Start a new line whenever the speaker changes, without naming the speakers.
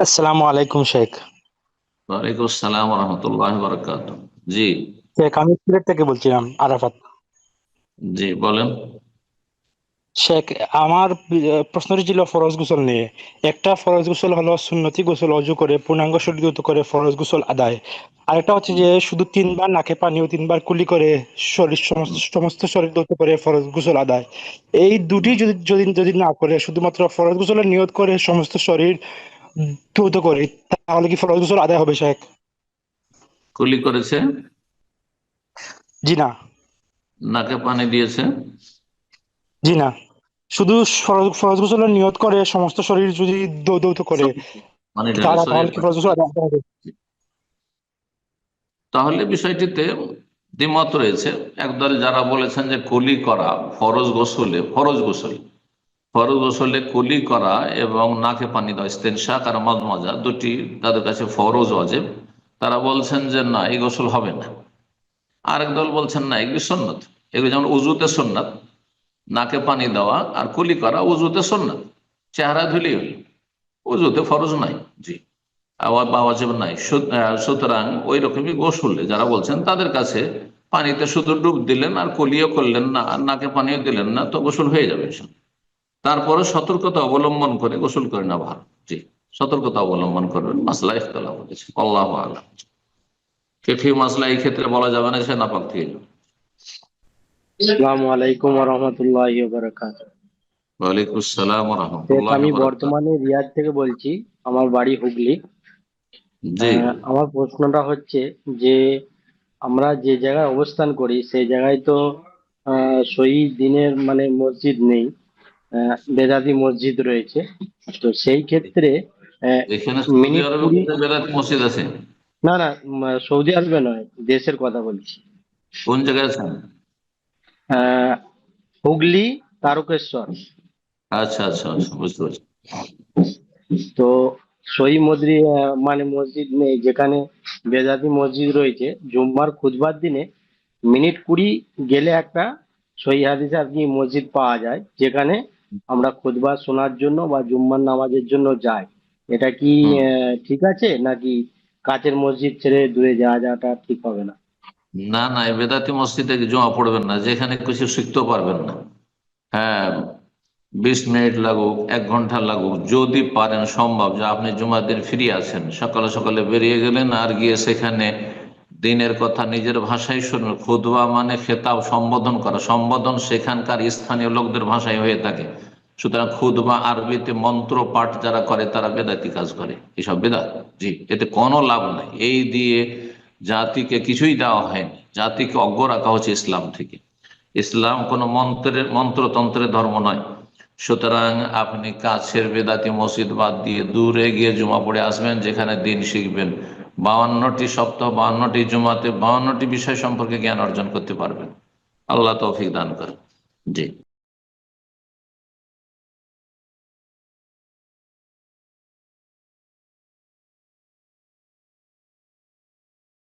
আসসালামু আলাইকুম শেখ।
ওয়ালাইকুম আসসালাম রহমতুল্লাহ বরকাত জি।
শেখ আমি সিলেট থেকে বলছিলাম আরাফাত।
জি বলেন।
শেখ আমার প্রশ্নটি ছিল ফরজ গোসল নিয়ে। একটা ফরজ গোসল হলো সুন্নতি গোসল অজু করে পূর্ণাঙ্গ শরীর করে ফরজ গোসল আদায়। আরেকটা হচ্ছে যে শুধু তিনবার নাকে পানি ও তিনবার কুলি করে শরীর সমস্ত শরীর ধৌত করে ফরজ গোসল আদায়। এই দুটি যদি যদি যদি না করে শুধুমাত্র ফরজ গোসলের নিয়ত করে সমস্ত শরীর ধৌত করে তাহলে কি ফরজ গোসল আদায় হবে শেখ?
কুলি করেছে?
জি না
নাকে পানি দিয়েছে?
জি না শুধু ফরজ গোসলের নিয়ত করে সমস্ত শরীর যদি দৌত করে হবে?
তাহলে বিষয়টিতে দ্বিমত রয়েছে। একদল যারা বলেছেন যে কুলি করা ফরজ গোসলে ফরজ গোসল। ফরজ গোসলে কুলি করা এবং নাকে পানি দেওয়া ইস্তেনশাক আর মজমজা দুটি তাদের কাছে ফরজ অজেব তারা বলছেন যে, না, এই গোসল হবে না। আরেক দল বলছেন, না, এগুলি সন্ন্যত এগুলি যেমন উজুতে সন্ন্যত নাকে পানি দেওয়া আর কুলি করা উজুতে সন্ন্যত চেহারা ধুলি হল, উজুতে ফরজ নাই, জি। আবার বাওয়াজেব নাই। সুতরাং ওই রকমই গোসলে যারা বলছেন, তাদের কাছে পানিতে শুধু ডুব দিলেন আর কলিও করলেন না, আর নাকে পানিও দিলেন না, তো গোসল হয়ে যাবে। তারপরে সতর্কতা অবলম্বন করে গোসল করে না ভালো। জি সতর্কতা অবলম্বন করবেন। মাসলা ইখতলাফ হয়েছে আল্লাহ আলাম। ফিফি মাসলা এই ক্ষেত্রে বলা যাবে না সে নাপাক থেকে যাবে
আসসালামু আলাইকুম রহমতুল্লাহ বারাকাত
ওয়ালাইকুম আসসালাম রহমতুল্লাহ
আমি বর্তমানে রিয়াদ থেকে বলছি আমার বাড়ি হুগলি।
জি।
আমার প্রশ্নটা হচ্ছে যে আমরা যে জায়গায় অবস্থান করি সেই জায়গায় তো সহি দিনের মানে মসজিদ নেই। বেদাতি মসজিদ রয়েছে। তো সেই ক্ষেত্রে
মসজিদ আছে?
না না সৌদি আরবে নয় দেশের কথা বলছি।
কোন জায়গায় আছেন
হুগলি তারকেশ্বর।
আচ্ছা আচ্ছা আচ্ছা বুঝতে পারছি।
তো সহি মদ্রি আহ, মানে মসজিদ নেই যেখানে বেদাতি মসজিদ রয়েছে। জুম্মার খুতবার দিনে মিনিট কুড়ি গেলে একটা সহি হাদিসে আর কি মসজিদ পাওয়া যায় যেখানে আমরা খুতবা শোনার জন্য বা জুম্মার নামাজের জন্য যাই। এটা কি ঠিক আছে? নাকি কাছের মসজিদ ছেড়ে দূরে যাওয়া যাওয়াটা ঠিক হবে না?
না না বেদাতি মসজিদে জমা পড়বেন না যেখানে কিছু শিখতেও পারবেন না। হ্যাঁ বিশ মিনিট লাগুক এক ঘণ্টা লাগুক যদি পারেন সম্ভব যে আপনি জুমার দিন ফিরে আছেন সকালে সকালে বেরিয়ে গেলেন আর গিয়ে সেখানে দিনের কথা নিজের ভাষায় শুনবেন খুদবা মানে খেতাব, সম্বোধন করা। সম্বোধন সেখানকার স্থানীয় লোকদের ভাষায় হয়ে থাকে। সুতরাং খুদবা, আরবিতে মন্ত্র পাঠ যারা করে, তারা বেদাতি কাজ করে। এসব বেদাত। জি, এতে কোনো লাভ নাই। এই দিয়ে জাতিকে কিছুই দেওয়া হয়নি। জাতিকে অজ্ঞ রাখা হচ্ছে ইসলাম থেকে। ইসলাম কোনো মন্ত্রের, মন্ত্রতন্ত্রের ধর্ম নয়। সুতরাং আপনি কাছের বেদাতি মসজিদ বাদ দিয়ে দূরে গিয়ে জুমা পড়ে আসবেন, যেখানে দিন শিখবেন। বাউান্নটি সপ্তাহ, বাউান্নটি জুমাতে, বাউান্নটি বিষয় সম্পর্কে জ্ঞান অর্জন করতে পারবেন। আল্লাহ তৌফিক দান করেন। জি।